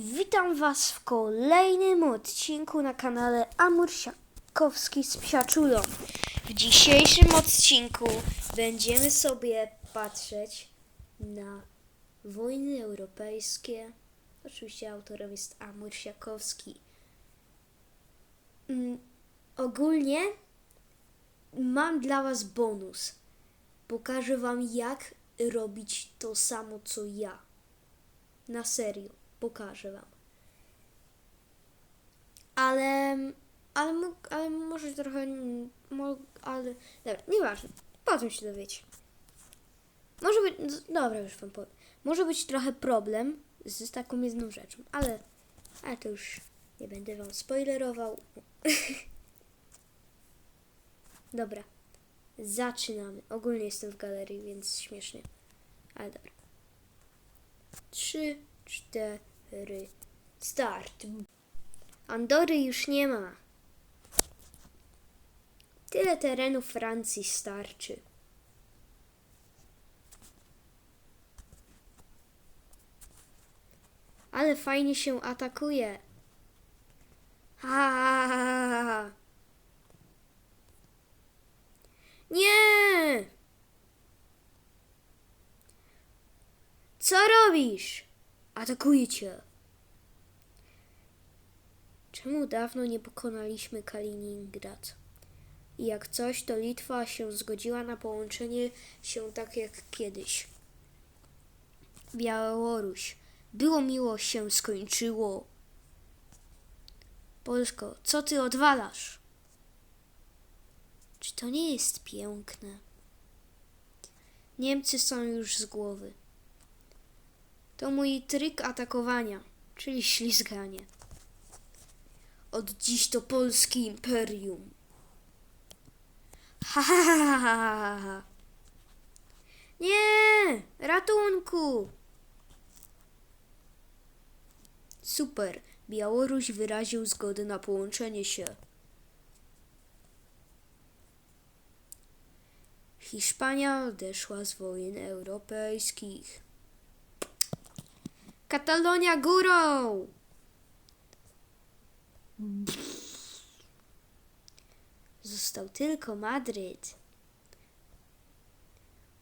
Witam Was w kolejnym odcinku na kanale Amur Siakowski z Psiaczulą. W dzisiejszym odcinku będziemy sobie patrzeć na wojny europejskie. Oczywiście autorem jest Amur Siakowski. Mm, ogólnie mam dla Was bonus. Pokażę Wam, jak robić to samo co ja. Na serio, pokażę Wam. Ale, ale, mógł, ale może trochę, mógł, ale, dobra, nieważne, potem się dowiecie. Może być, dobra, już Wam powiem. Może być trochę problem z, z taką jedną rzeczą, ale, ale to już nie będę Wam spoilerował. dobra, zaczynamy. Ogólnie jestem w galerii, więc śmiesznie, ale dobra. 3, 4, start. Andory już nie ma. Tyle terenu Francji starczy. Ale fajnie się atakuje. Ha, ha, ha, ha. Nie! Co robisz? Atakuję cię. Czemu dawno nie pokonaliśmy Kaliningrad? I jak coś, to Litwa się zgodziła na połączenie się tak jak kiedyś. Białoruś. Było miło się skończyło. Polsko, co ty odwalasz? Czy to nie jest piękne? Niemcy są już z głowy. To mój tryk atakowania, czyli ślizganie. Od dziś to polskie imperium. Ha, ha, ha, ha, ha. Nie! Ratunku! Super. Białoruś wyraził zgodę na połączenie się. Hiszpania odeszła z wojen europejskich. Katalonia górą! Został tylko Madryt.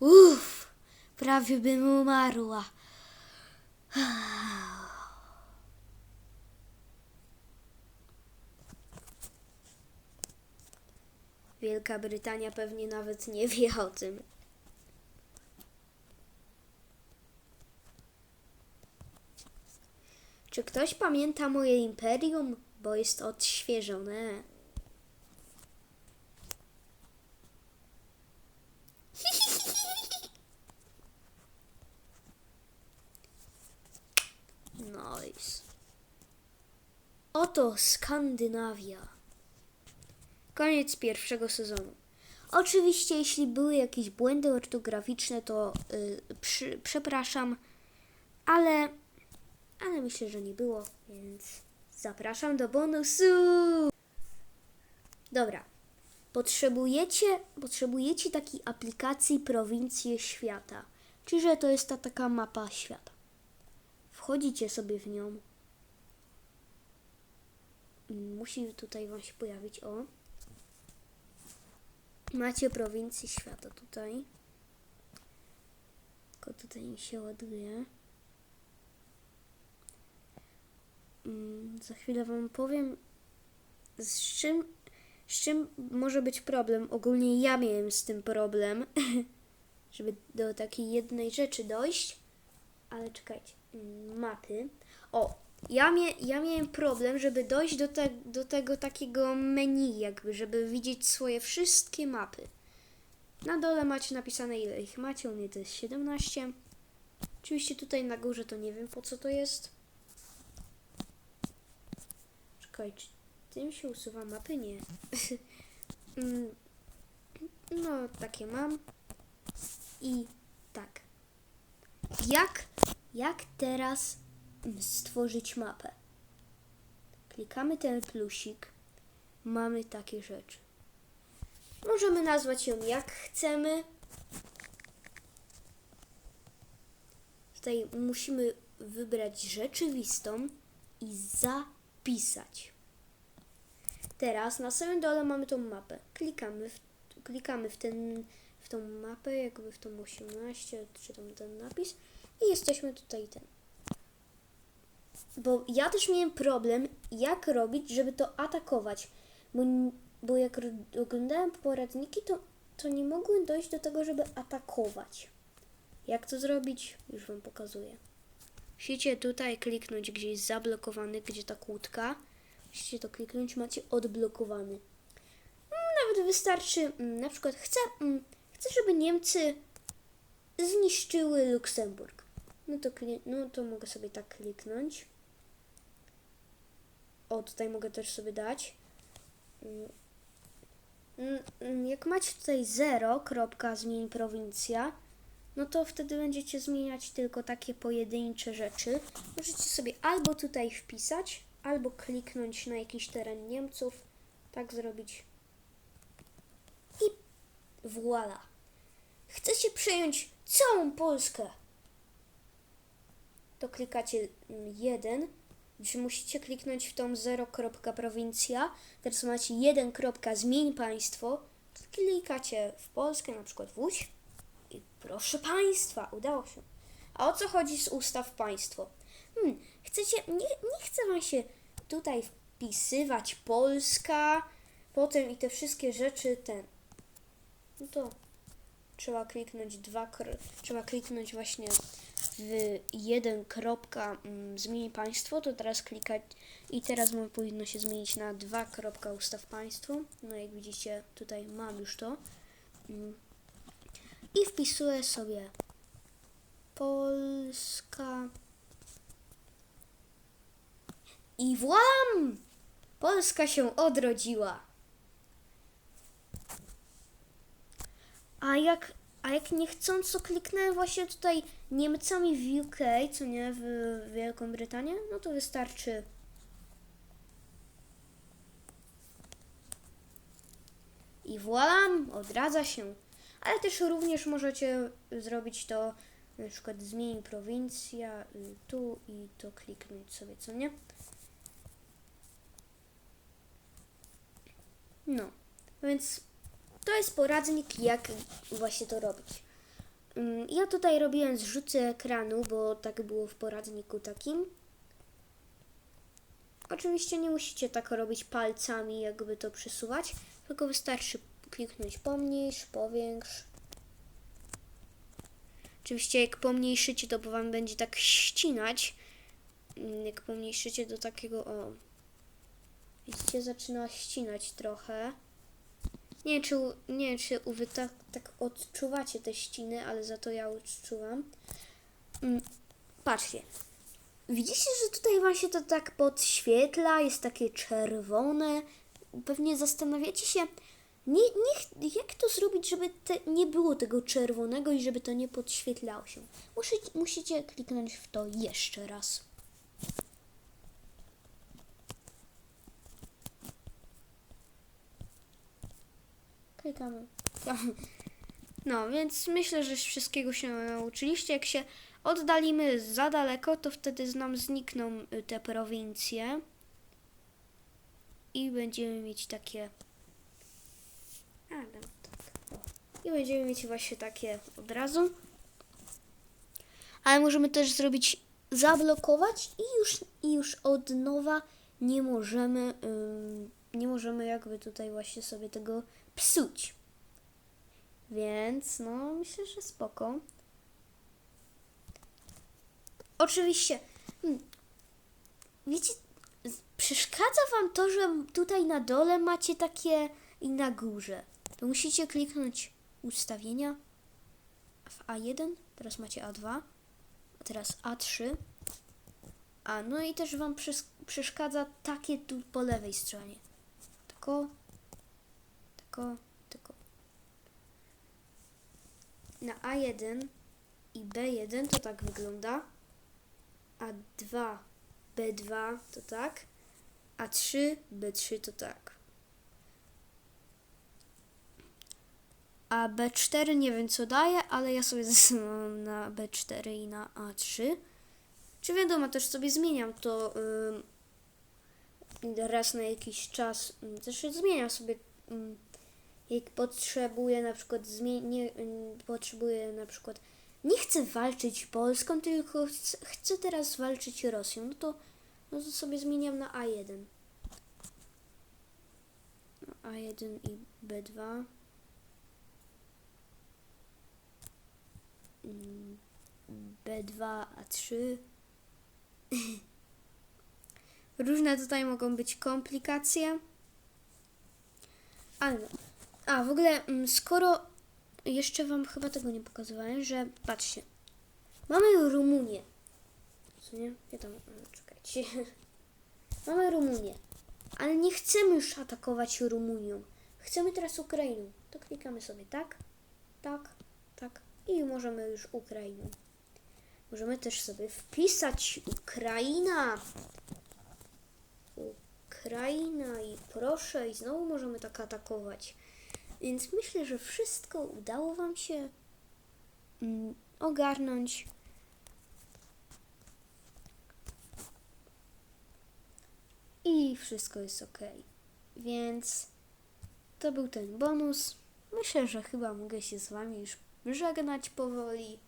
Uff, prawie bym umarła. Wielka Brytania pewnie nawet nie wie o tym. Czy ktoś pamięta moje imperium? Bo jest odświeżone. Nice. Oto Skandynawia. Koniec pierwszego sezonu. Oczywiście, jeśli były jakieś błędy ortograficzne, to y, przy, przepraszam, ale, ale myślę, że nie było, więc zapraszam do bonusu. Dobra. Potrzebujecie, potrzebujecie takiej aplikacji Prowincje Świata. Czyli, że to jest ta taka mapa świata. Wchodzicie sobie w nią. Musi tutaj Wam się pojawić, o. Macie prowincję świata tutaj. Tylko tutaj mi się ładuje. Mm, Za chwilę Wam powiem, z czym, z czym może być problem. Ogólnie ja miałem z tym problem, żeby do takiej jednej rzeczy dojść. Ale czekajcie, mm, mapy. O, ja, mie, ja miałem problem, żeby dojść do, te, do tego takiego menu, jakby, żeby widzieć swoje wszystkie mapy. Na dole macie napisane, ile ich macie. U mnie to jest 17. Oczywiście tutaj na górze to nie wiem po co to jest. Czekajcie, tym się usuwa mapy? Nie. Mm, no, takie mam. I tak. Jak, jak teraz stworzyć mapę? Klikamy ten plusik. Mamy takie rzeczy. Możemy nazwać ją jak chcemy. Tutaj musimy wybrać rzeczywistą. i zapisać. Teraz na samym dole mamy tą mapę. Klikamy w, klikamy w, ten, w tą mapę, jakby w tą 18, czy tam ten napis i jesteśmy tutaj ten. Bo ja też miałem problem, jak robić, żeby to atakować. Bo, bo jak oglądałem poradniki, to, to nie mogłem dojść do tego, żeby atakować. Jak to zrobić? Już Wam pokazuję. Musicie tutaj kliknąć gdzieś zablokowany, gdzie ta kłódka. Musicie to kliknąć, macie odblokowany. Mm, Nawet wystarczy, mm, na przykład chcę, mm, chcę, żeby Niemcy zniszczyły Luksemburg. No to, no to mogę sobie tak kliknąć. O, tutaj mogę też sobie dać. Mm, Jak macie tutaj 0, kropka, zmień prowincja, no to wtedy będziecie zmieniać tylko takie pojedyncze rzeczy. Możecie sobie albo tutaj wpisać, albo kliknąć na jakiś teren Niemców, tak zrobić. I voila. Chcecie przejąć całą Polskę. To klikacie 1, że musicie kliknąć w tą 0, kropka, prowincja. Teraz macie 1, kropka, zmień państwo. Klikacie w Polskę, na przykład w Łódź. Proszę Państwa, udało się. A o co chodzi z ustaw państwo? Hmm, chcecie, nie, nie chce Wam się tutaj wpisywać Polska, potem i te wszystkie rzeczy, ten. No to trzeba kliknąć dwa, trzeba kliknąć właśnie w jeden kropka mm, zmień państwo, to teraz klikać i teraz mu powinno się zmienić na dwa kropka ustaw państwo. No jak widzicie, tutaj mam już to. Mm i wpisuję sobie Polska. I włam! Polska się odrodziła. A jak, a jak niechcąco kliknąłem właśnie tutaj Niemcami w UK, co nie, w Wielką Brytanię, no to wystarczy i voilà, odradza się. Ale też również możecie zrobić to, na przykład zmień prowincja, y, tu i to kliknąć sobie, co nie? No, więc to jest poradnik, jak właśnie to robić. Ym, Ja tutaj robiłem zrzuty ekranu, bo tak było w poradniku takim. Oczywiście nie musicie tak robić palcami, jakby to przesuwać, tylko wystarczy kliknąć pomniejsz, powiększ. Oczywiście jak pomniejszycie, to wam będzie tak ścinać. Mm, Jak pomniejszycie do takiego, o. Widzicie, zaczyna ścinać trochę. Nie wiem, czy, nie wiem, czy wy tak, tak odczuwacie te ściny, ale za to ja odczuwam. Mm, Patrzcie. Widzicie, że tutaj wam się to tak podświetla, jest takie czerwone. Pewnie zastanawiacie się, nie, nie, jak to zrobić, żeby te, nie było tego czerwonego i żeby to nie podświetlało się. Musicie, musicie kliknąć w to jeszcze raz. Klikamy. No, więc myślę, że wszystkiego się nauczyliście. Jak się oddalimy za daleko, to wtedy z nam znikną y, te prowincje. I będziemy mieć takie. A. O. I będziemy mieć właśnie takie od razu. Ale możemy też zrobić zablokować i już, i już od nowa nie możemy, nie możemy jakby tutaj właśnie sobie tego psuć. Więc no myślę, że spoko. Oczywiście, hmm, wiecie, przeszkadza wam to, że tutaj na dole macie takie i na górze. To musicie kliknąć ustawienia w A1, teraz macie A2, a teraz A3. A no i też wam przes- przeszkadza takie tu po lewej stronie. Tylko, tylko, tylko. Na A1 i B1 to tak wygląda. A2, B2 to tak. A3, B3 to tak. A B4 nie wiem co daje, ale ja sobie zasunąłem na B4 i na A3. Czy wiadomo, też sobie zmieniam to ym, raz na jakiś czas. Też zmieniam sobie, ym, jak potrzebuję na przykład zmie- nie, ym, potrzebuję na przykład nie chcę walczyć Polską, tylko chcę, chcę teraz walczyć Rosją. No to, no to sobie zmieniam na A1. Na A1 i B2. B2, A3. Różne tutaj mogą być komplikacje. Ale no. A, w ogóle, mm, skoro jeszcze Wam chyba tego nie pokazywałem, że patrzcie. Mamy Rumunię. Co nie? Wiadomo, ale czekajcie. Mamy Rumunię. Ale nie chcemy już atakować Rumunią. Chcemy teraz Ukrainą. To klikamy sobie tak, tak i możemy już Ukrainą. Możemy też sobie wpisać Ukraina. Ukraina i proszę, i znowu możemy tak atakować. Więc myślę, że wszystko udało Wam się mm, ogarnąć. I wszystko jest ok. Więc to był ten bonus. Myślę, że chyba mogę się z Wami już żegnać powoli.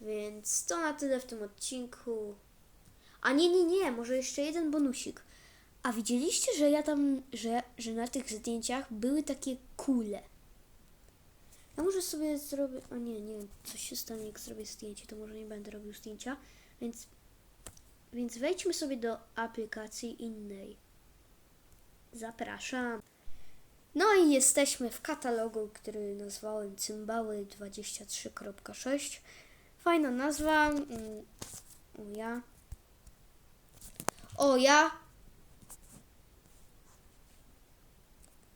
Więc to na tyle w tym odcinku. A nie, nie, nie, może jeszcze jeden bonusik. A widzieliście, że ja tam, że, że na tych zdjęciach były takie kule. Ja może sobie zrobię. O nie, nie wiem, coś się stanie, jak zrobię zdjęcie, to może nie będę robił zdjęcia. Więc, więc wejdźmy sobie do aplikacji innej. Zapraszam. No i jesteśmy w katalogu, który nazwałem Cymbały 23.6. Fajna nazwa. Mm, O ja. O ja.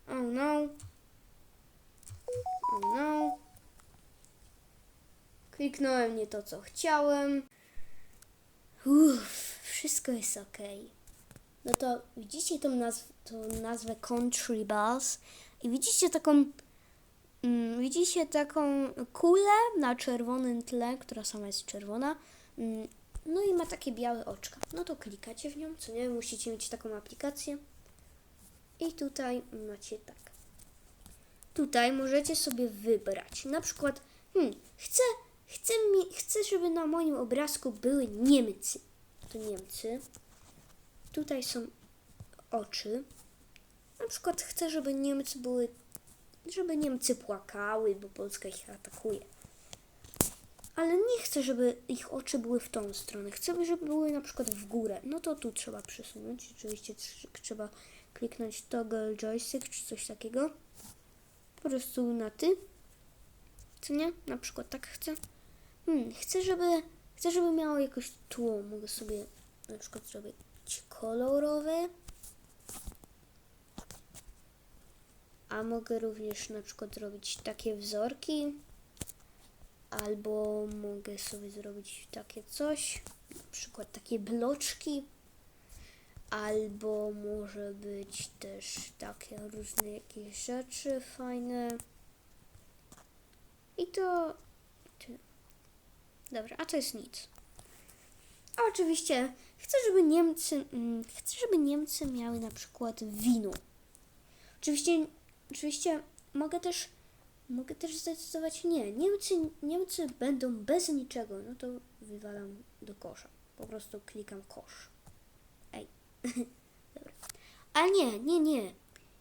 Oh no. Oh no. Kliknąłem nie to, co chciałem. Uff, wszystko jest ok. No to widzicie tą, nazw- tą nazwę Country Bus i widzicie taką mm, widzicie taką kulę na czerwonym tle, która sama jest czerwona. Mm, no i ma takie białe oczka. No to klikacie w nią, co nie? Musicie mieć taką aplikację. I tutaj macie tak. Tutaj możecie sobie wybrać. Na przykład, hmm, chcę, chcę, mi, chcę, żeby na moim obrazku były Niemcy. To Niemcy. Tutaj są oczy. Na przykład chcę, żeby Niemcy były, żeby Niemcy płakały, bo Polska ich atakuje. Ale nie chcę, żeby ich oczy były w tą stronę. Chcę, żeby były na przykład w górę. No to tu trzeba przesunąć. Oczywiście tr- trzeba kliknąć toggle joystick czy coś takiego. Po prostu na ty. Co nie? Na przykład tak chcę. Hmm, chcę, żeby, chcę, żeby miało jakoś tło. Mogę sobie na przykład zrobić kolorowe. A mogę również na przykład zrobić takie wzorki. Albo mogę sobie zrobić takie coś. Na przykład takie bloczki. Albo może być też takie różne jakieś rzeczy fajne. I to. Dobra, a to jest nic. Oczywiście chcę, żeby Niemcy, mm, chcę, żeby Niemcy miały na przykład wino. Oczywiście, oczywiście mogę też, mogę też zdecydować nie. Niemcy, Niemcy będą bez niczego. No to wywalam do kosza. Po prostu klikam kosz. Ej. Dobra. Ale nie, nie, nie.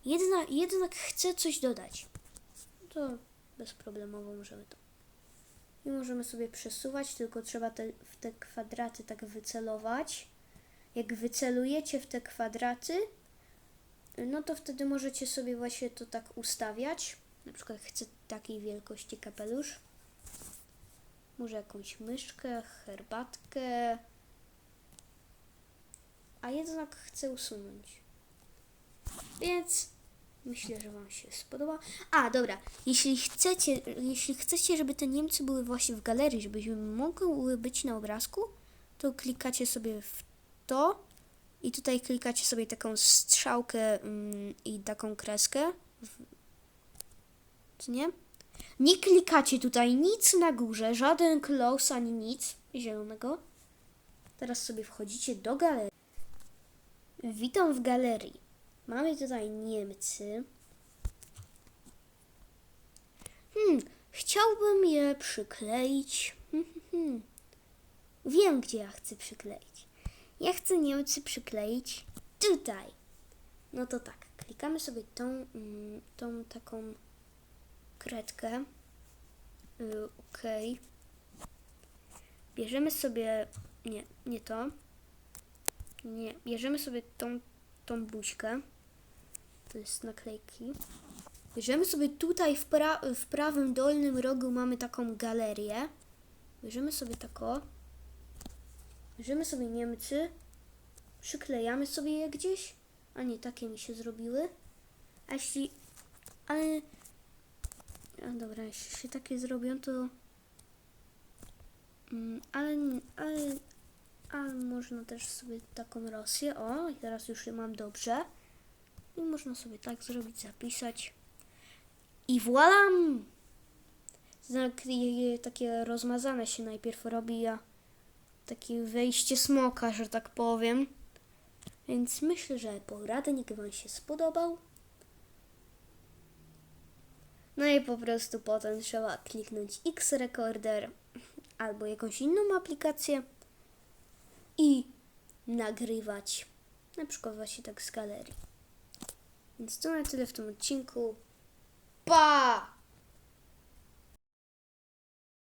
Jednak, jednak chcę coś dodać. To bezproblemowo możemy to. I możemy sobie przesuwać, tylko trzeba te, w te kwadraty tak wycelować. Jak wycelujecie w te kwadraty, no to wtedy możecie sobie właśnie to tak ustawiać. Na przykład chcę takiej wielkości kapelusz. Może jakąś myszkę, herbatkę. A jednak chcę usunąć. Więc myślę, że Wam się spodoba. A, dobra. Jeśli chcecie, jeśli chcecie, żeby te Niemcy były właśnie w galerii, żebyśmy mogły być na obrazku, to klikacie sobie w to i tutaj klikacie sobie taką strzałkę mm, i taką kreskę. Co nie? Nie klikacie tutaj nic na górze, żaden close ani nic zielonego. Teraz sobie wchodzicie do galerii. Witam w galerii. Mamy tutaj Niemcy. Hmm, chciałbym je przykleić. Wiem, gdzie ja chcę przykleić. Ja chcę Niemcy przykleić tutaj. No to tak, klikamy sobie tą, mm, tą taką kredkę. Y, OK. Bierzemy sobie. Nie, nie to. Nie, bierzemy sobie tą, tą buźkę. To jest naklejki. Bierzemy sobie tutaj w, pra- w prawym dolnym rogu mamy taką galerię. Bierzemy sobie tako. Bierzemy sobie Niemcy. Przyklejamy sobie je gdzieś. A nie, takie mi się zrobiły. A jeśli... Ale... A dobra, jeśli się takie zrobią, to... Mm, ale, ale, ale można też sobie taką Rosję. O, i teraz już je mam dobrze. I można sobie tak zrobić, zapisać. I voilà! Znak, takie rozmazane się najpierw robi, a takie wejście smoka, że tak powiem. Więc myślę, że poradnik Wam się spodobał. No i po prostu potem trzeba kliknąć X-Recorder albo jakąś inną aplikację i nagrywać. Na przykład właśnie tak z galerii. Więc to na tyle w tym odcinku. Pa!